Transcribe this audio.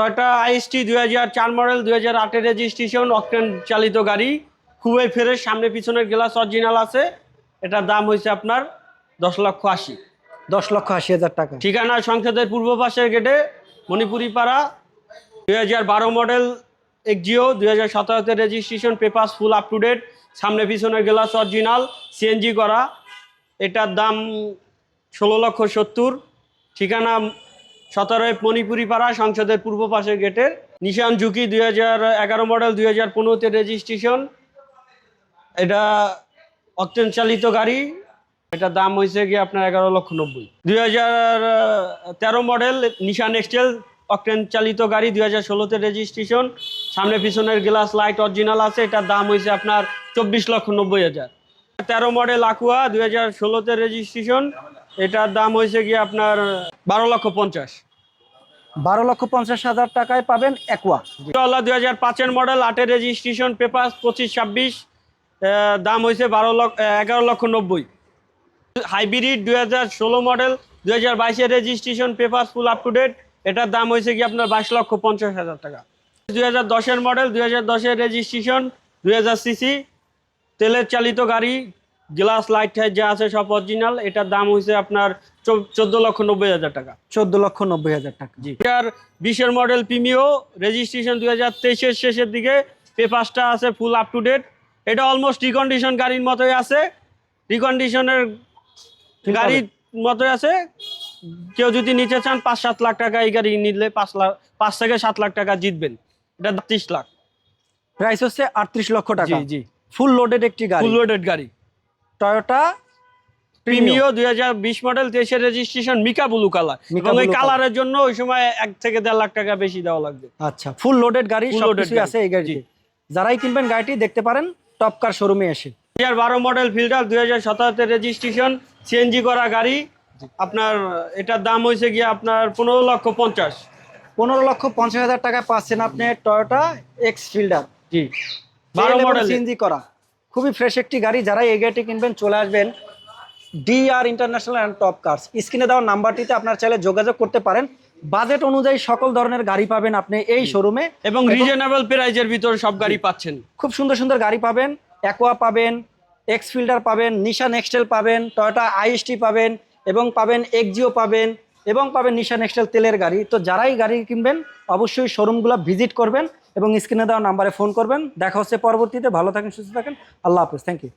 Toyota IST দুই হাজার চার মডেল দুই হাজার আটের রেজিস্ট্রেশন অক্টেন চালিত গাড়ি। খুবই ফ্রেশ সামনে পিছনের গ্লাস অরিজিনাল আছে। এটার দাম হয়েছে আপনার দশ লক্ষ আশি। দশ লক্ষ আশি হাজার টাকা। ঠিকানা সংসদের পূর্ব পাশের গেটে মণিপুরি পাড়া দুই হাজার বারো মডেল এক্সিও দুই হাজার সতেরোতে registration paper full up to date সামনে পিছনের গ্লাস অরিজিনাল সিএনজি করা। এটার দাম ষোলো লক্ষ সত্তর। ঠিকানা সতেরোয় মণিপুরি পাড়া সংসদের পূর্ব পাশের গেটের নিশান ঝুঁকি দুই হাজার এগারো মডেল, দুই হাজার পনেরোতে রেজিস্ট্রেশন। এটা অত্যন্ত চালিত গাড়ি। এটার দাম হয়েছে গিয়ে আপনার এগারো লক্ষ নব্বই। দুই হাজার তেরো মডেল, নিশান এক্সটেল অকটেন চালিত গাড়ি, দুই হাজার ষোলোতে রেজিস্ট্রেশন। সামনে পিছনের গ্লাস লাইট অরিজিনাল আছে, এটার দাম হয়েছে আপনার চব্বিশ লক্ষ নব্বই হাজার। তেরো মডেল আকুয়া, দুই হাজার ষোলোতে রেজিস্ট্রেশন। এটার দাম হয়েছে গিয়ে আপনার বারো লক্ষ পঞ্চাশ। বারো লক্ষ পঞ্চাশ হাজার টাকায় পাবেন একোয়া ইনশাআল্লাহ দুই হাজার পাঁচের মডেল আটের রেজিস্ট্রেশন পেপার পঁচিশ ছাব্বিশ দাম হয়েছে বারো লক্ষ এগারো লক্ষ নব্বই। হাইব্রিড দুই হাজার ষোলো মডেল দুই হাজার বাইশের registration paper full up to date এটার দাম হয়েছে কি আপনার বাইশ লক্ষ পঞ্চাশ হাজার টাকা। দুই হাজার দশের মডেল দুই হাজার দশের রেজিস্ট্রেশন দুই হাজার সিসি তেলের চালিত গাড়ি গ্লাস লাইট যা আছে সব অরিজিনাল এটার দাম হয়েছে আপনার চোদ্দ লক্ষ নব্বই হাজার টাকা। চোদ্দ লক্ষ নব্বই হাজার টাকা। জি। হাজার বিশের মডেল প্রিমিও রেজিস্ট্রেশন দুই হাজার তেইশের শেষের দিকে পেপারসটা আছে ফুল আপ টু ডেট এটা অলমোস্ট রিকন্ডিশন গাড়ির মতোই আছে। রিকন্ডিশনের গাড়ির মতোই আছে। কেউ যদি নিতে চান পাঁচ সাত লাখ টাকা এই গাড়ি নিলে পাঁচ লাখ পাঁচ থেকে সাত লাখ টাকা জিতবেন। এটা ত্রিশ লাখ। প্রাইস হচ্ছে আটত্রিশ লক্ষ টাকা। জি। জি ফুল লোডেড একটি গাড়ি। ফুল লোডেড গাড়ি। টয়োটা প্রিমিও দুই হাজার বিশ মডেল তেইশের রেজিস্ট্রেশন মিকা ব্লু কালার এবং blue কালারের জন্য ওই সময় এক থেকে দেড় লাখ টাকা বেশি দেওয়া লাগবে। আচ্ছা ফুল লোডেড গাড়ি গাড়ি, আছে এই গাড়িতে। জি। যারাই কিনবেন গাড়িটি দেখতে পারেন টপ কার শোরুমে এসে। দুই হাজার বারো মডেল ফিল্টার দুই হাজার সতেরোতে রেজিস্ট্রেশন সিএনজি করা গাড়ি। আপনার এটার দাম হয়েছে গিয়ে আপনার পনেরো লক্ষ পঞ্চাশ। পনেরো লক্ষ পঞ্চাশ হাজার টাকা পাচ্ছেন আপনি টয়োটা এক্স ফিল্ডার জি। বারো মডেল সিএনজি করা। খুবই ফ্রেশ একটি গাড়ি যারা এই গাড়িটি কিনবেন চলে আসবেন DR international and top cars স্ক্রিনে দেওয়া নাম্বারটিতে আপনার চাইলে যোগাযোগ করতে পারেন। বাজেট অনুযায়ী সকল ধরনের গাড়ি পাবেন আপনি এই শোরুমে এবং রিজনেবল প্রাইজের ভিতরে সব গাড়ি পাচ্ছেন। খুব সুন্দর সুন্দর গাড়ি পাবেন। অ্যাকোয়া পাবেন এক্স ফিল্ডার পাবেন নিশান এক্সটেল পাবেন টয়োটা আইএসটি পাবেন এবং পাবেন এক্সজিও পাবেন এবং পাবেন নিশান এক্সটেল তেলের গাড়ি। তো যারাই গাড়ি কিনবেন অবশ্যই শোরুমগুলো ভিজিট করবেন। এবং স্ক্রিনে দেওয়া নাম্বারে ফোন করবেন। দেখা হচ্ছে পরবর্তীতে। ভালো থাকেন, সুস্থ থাকেন। আল্লাহ হাফিজ। Thank you